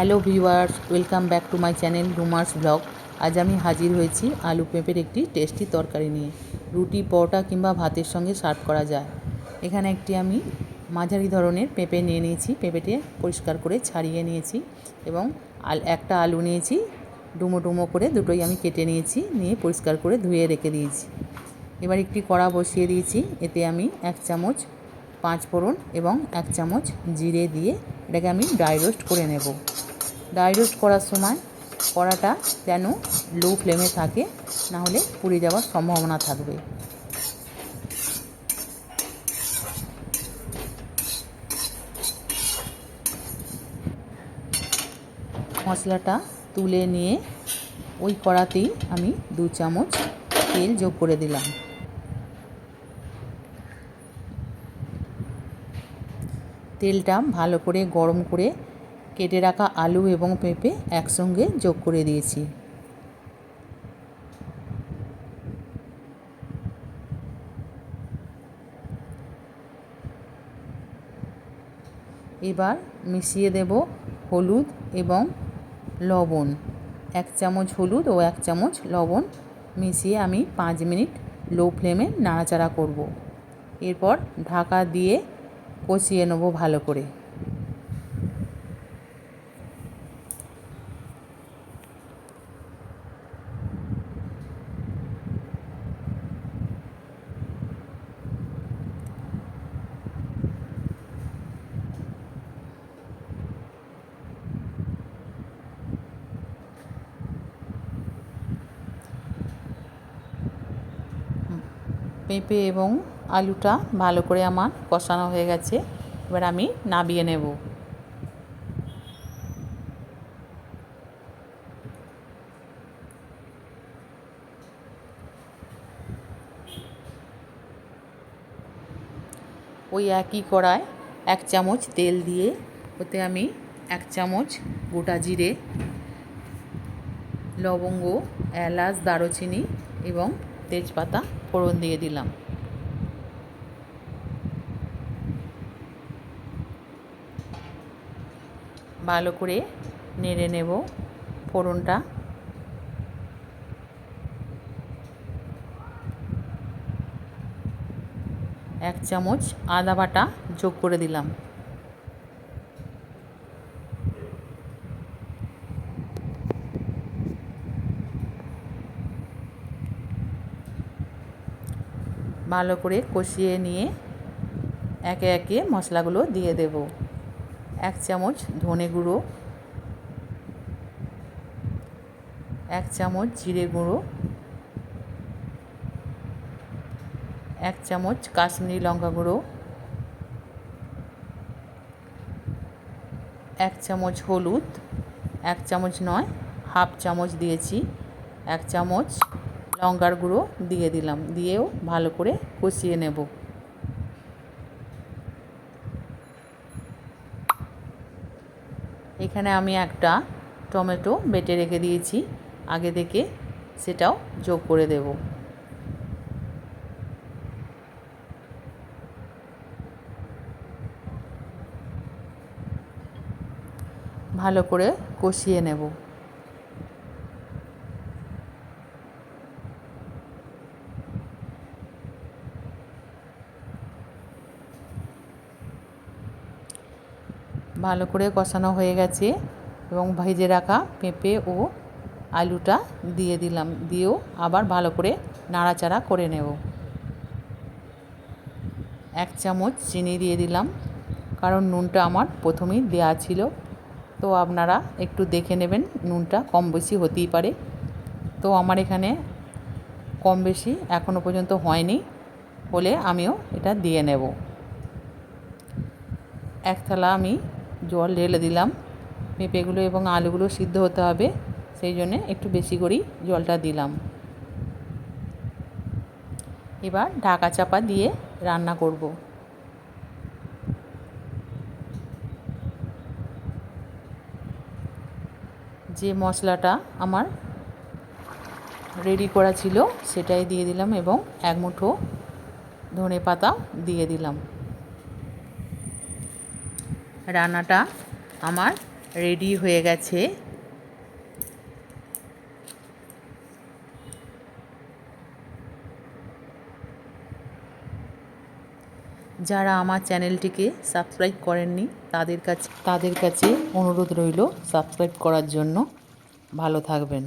Hello viewers, welcome back to my channel Rumar's blog. আজ আমি হাজির হয়েছি আলু পেঁপের একটি টেস্টি তরকারি নিয়ে। রুটি, পরোটা কিংবা ভাতের সঙ্গে সার্ভ করা যায়। এখানে একটি আমি মাঝারি ধরনের পেঁপে নিয়ে নিয়েছি। পেঁপেটি পরিষ্কার করে ছাড়িয়ে নিয়েছি এবং আল একটা আলু নিয়েছি। ডুমো ডুমো করে দুটোই আমি কেটে নিয়েছি, নিয়ে পরিষ্কার করে ধুয়ে রেখে দিয়েছি। এবার একটি কড়া বসিয়ে দিয়েছি। এতে আমি এক চামচ পাঁচ ফোড়ন এবং এক চামচ জিরে দিয়ে এটাকে আমি ড্রাই রোস্ট করে নেব। ড্রাই রোস্ট করার সময় কড়াটা যেন লো ফ্লেমে থাকে না হলে পুড়ে যাওয়ার সম্ভাবনা থাকবে। মশলাটা তুলে নিয়ে ওই কড়াতেই আমি দু চামচ তেল যোগ করে দিলাম। তেলটা ভালো করে গরম করে কেটে রাখা আলু এবং পেঁপে একসঙ্গে যোগ করে দিয়েছি। এবার মিশিয়ে দেব হলুদ এবং লবণ। এক চামচ হলুদ ও এক চামচ লবণ মিশিয়ে আমি পাঁচ মিনিট লো ফ্লেমে নাড়াচাড়া করব। এরপর ঢাকা দিয়ে কষিয়ে নেব ভালো করে। পেঁপে এবং আলুটা ভালো করে আমার কষানো হয়ে গেছে। এবার আমি নাবিয়ে নেব। ওই একই কড়ায় এক চামচ তেল দিয়ে ওতে আমি এক চামচ গোটা জিরে, লবঙ্গ, এলাচ, দারুচিনি এবং তেজপাতা ফোড়ন দিয়ে দিলাম। ভালো করে নেড়ে নেব ফোড়নটা। এক চামচ আদা বাটা যোগ করে দিলাম। ভালো করে কষিয়ে নিয়ে একে একে মশলাগুলো দিয়ে দেব। এক চামচ ধনে গুঁড়ো, এক চামচ জিরে গুঁড়ো, এক চামচ কাশ্মীরি লঙ্কা গুঁড়ো, এক চামচ হলুদ, এক চামচ নয়, হাফ চামচ দিয়েছি, এক চামচ লঙ্কার গুঁড়ো দিয়ে দিলাম, দিয়েও ভালো করে কষিয়ে নেব। এখানে আমি একটা টমেটো বেটে রেখে দিয়েছি, আগে থেকে সেটাও যোগ করে দেব। ভালো করে কষিয়ে নেব। ভালো করে কষানো হয়ে গেছে এবং ভেজে রাখা পেঁপে ও আলুটা দিয়ে দিলাম, দিয়েও আবার ভালো করে নাড়াচাড়া করে নেব। এক চামচ চিনি দিয়ে দিলাম, কারণ নুনটা আমার প্রথমেই দেওয়া ছিল। তো আপনারা একটু দেখে নেবেন, নুনটা কম বেশি হতেই পারে। তো আমার এখানে কম বেশি এখনও পর্যন্ত হয়নি, হলে আমিও এটা দিয়ে নেব। এক থালা আমি জল ঢেলে দিলাম। পেঁপেগুলো এবং আলুগুলো সিদ্ধ হতে হবে, সেই জন্যে একটু বেশি করেই জলটা দিলাম। এবার ঢাকা চাপা দিয়ে রান্না করব। যে মশলাটা আমার রেডি করা ছিল, সেটাই দিয়ে দিলাম এবং এক মুঠো ধনে পাতা দিয়ে দিলাম। রান্নাটা আমার রেডি হয়ে গেছে। যারা আমার চ্যানেলটিকে সাবস্ক্রাইব করেননি, তাদের কাছে তাদের কাছে অনুরোধ রইল সাবস্ক্রাইব করার জন্য। ভালো থাকবেন।